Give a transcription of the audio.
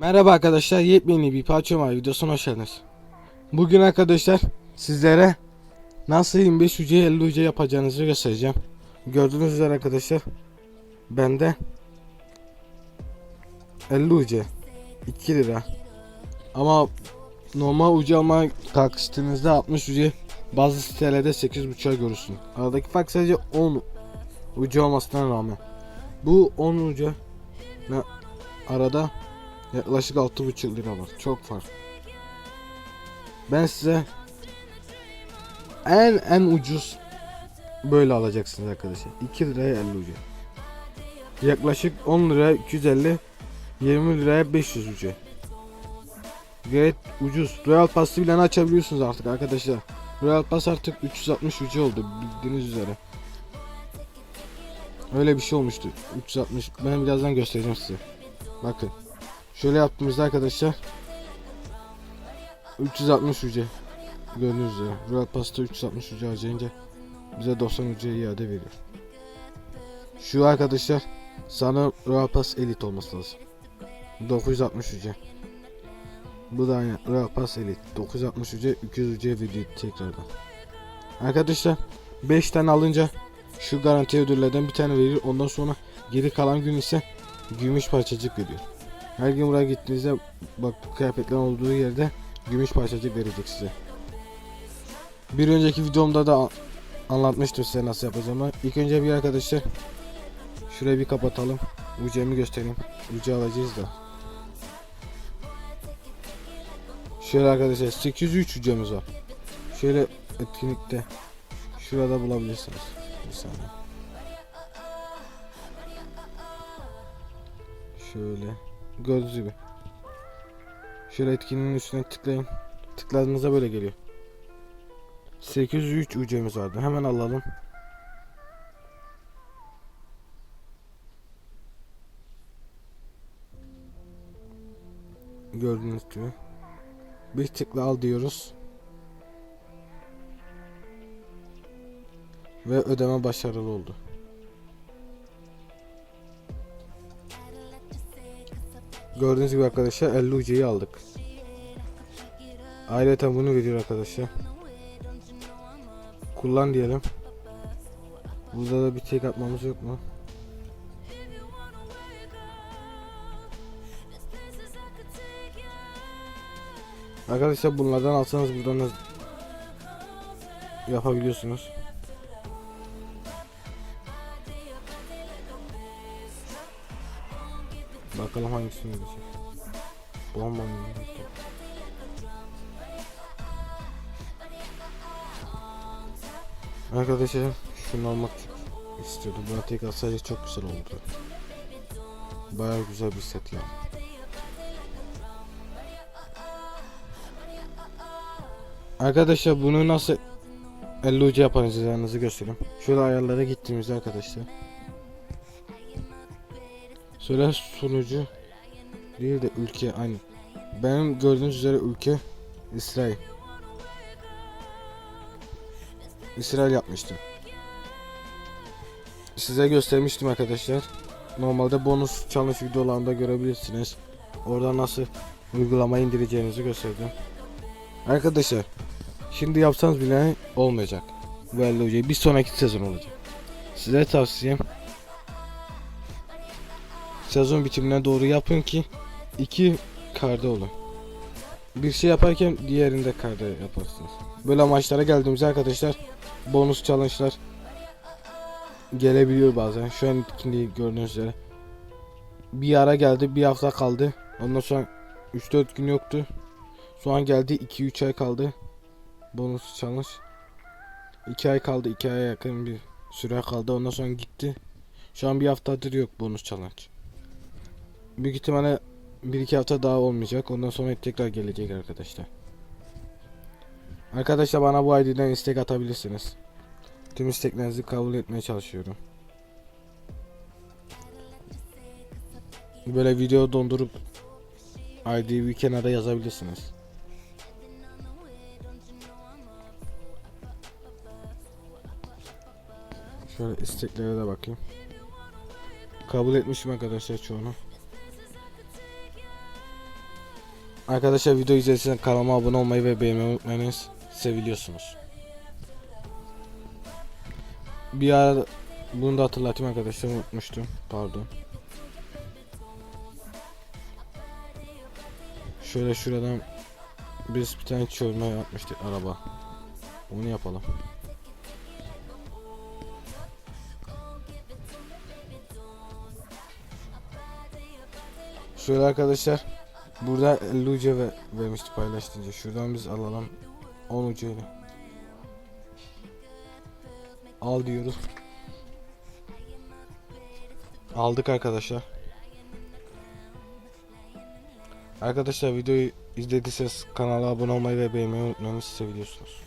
Merhaba arkadaşlar, yepyeni bir Paçoma videosuna hoş geldiniz. Bugün arkadaşlar sizlere nasıl 25 UC 50 UC yapacağınızı göstereceğim. Gördüğünüz üzere arkadaşlar bende 50 UC 2 lira. Ama normal UC almaya kalkıştığınızda 60 UC bazı sitelerde 8.5'a görürsün. Aradaki fark sadece 10 UC olmasına rağmen. Bu 10 UC ne arada Yaklaşık 6,5 lira var. Çok fark. Ben size en en ucuz böyle alacaksınız arkadaşlar. 2 liraya 50 ucu. Yaklaşık 10 liraya 250 20 liraya 500 ucu. Gayet ucuz. Royal Pass'ı bile açabiliyorsunuz artık arkadaşlar. Royal Pass artık 360 ucu oldu bildiğiniz üzere. Öyle bir şey olmuştu. 360. Ben birazdan göstereceğim size. Bakın. Şöyle yaptığımızda arkadaşlar 360 UC gördüğünüz üzere Royal Pass'ta 360 UC harcayınca bize 90 UC iade veriyor. Şu arkadaşlar sana Royal Pass Elite olması lazım. 960 UC. Bu da aynı Royal Pass Elite 960 UC 200 UC veriyor tekrardan. Arkadaşlar 5 tane alınca şu garanti ödüllerden bir tane verir ondan sonra geri kalan gün ise gümüş parçacık veriyor. Her gün buraya gittiğinizde bak bu olduğu yerde gümüş parçacık verecek size. Bir önceki videomda da anlatmıştım size nasıl yapacağımı. İlk önce bir arkadaşlar şurayı bir kapatalım. Ucemi göstereyim. Ucu alacağız da. Şöyle arkadaşlar 803 ucumuz var. Şöyle etkinlikte şurada bulabilirsiniz. Bir saniye. Şöyle gördüğünüz gibi. Şöyle etkinin üstüne tıklayın. Tıkladığınızda böyle geliyor. 803 UC'miz vardı. Hemen alalım. Gördüğünüz gibi. Bir tıkla al diyoruz. Ve ödeme başarılı oldu. Gördüğünüz gibi arkadaşlar 50 UC'yi aldık. Ayrıca bunu veriyor arkadaşlar. Kullan diyelim. Burada da bir tek atmamız yok mu? Arkadaşlar bunlardan alsanız buradan da yapabiliyorsunuz. Bakalım hangisini verecek. Bomba mı? Arkadaşlar şunu almak istiyordum. Buna tek alsaydı çok güzel oldu. Baya güzel bir set ya. Arkadaşlar bunu nasıl 50 ucu yapacağınızı göstereyim. Şöyle ayarlara gittiğimizde arkadaşlar. Söyle sunucu değil de ülke aynı. Benim gördüğünüz üzere ülke İsrail. İsrail yapmıştım. Size göstermiştim arkadaşlar. Normalde bonus challenge videolarında görebilirsiniz. Orada nasıl uygulamayı indireceğinizi gösterdim. Arkadaşlar şimdi yapsanız bile olmayacak. Bu 50 hocayı bir sonraki sezon olacak. Size tavsiyem sezon bitimine doğru yapın ki iki karda olun. Bir şey yaparken diğerinde karda yaparsınız. Böyle maçlara geldiğimizde arkadaşlar bonus challenge'lar gelebiliyor bazen. Şu an ikindi gördüğünüz üzere. Bir ara geldi, bir hafta kaldı. Ondan sonra 3-4 gün yoktu. Şu an geldi 2-3 ay kaldı. Bonus challenge. 2 ay kaldı, 2 aya yakın bir süre kaldı. Ondan sonra gitti. Şu an bir haftadır yok bonus challenge. Büyük ihtimalle bir iki hafta daha olmayacak. Ondan sonra tekrar gelecek arkadaşlar. Arkadaşlar bana bu ID'den istek atabilirsiniz. Tüm isteklerinizi kabul etmeye çalışıyorum. Böyle video dondurup ID'yi bir kenara yazabilirsiniz. Şöyle isteklere de bakayım. Kabul etmişim arkadaşlar çoğunu. Arkadaşlar video izlediyseniz kanalıma abone olmayı ve beğenmeyi unutmayınız. Seviliyorsunuz. Bir ara bunu da hatırlatayım arkadaşlar unutmuştum. Pardon. Şöyle şuradan biz bir tane çözme yapmıştık araba. Onu yapalım. Şöyle arkadaşlar burada 50 uca ve vermişti paylaştınca. Şuradan biz alalım 10 ucuyla. Al diyoruz. Aldık arkadaşlar. Arkadaşlar videoyu izlediyseniz kanala abone olmayı ve beğenmeyi unutmayın. Sizi seviyorsunuz.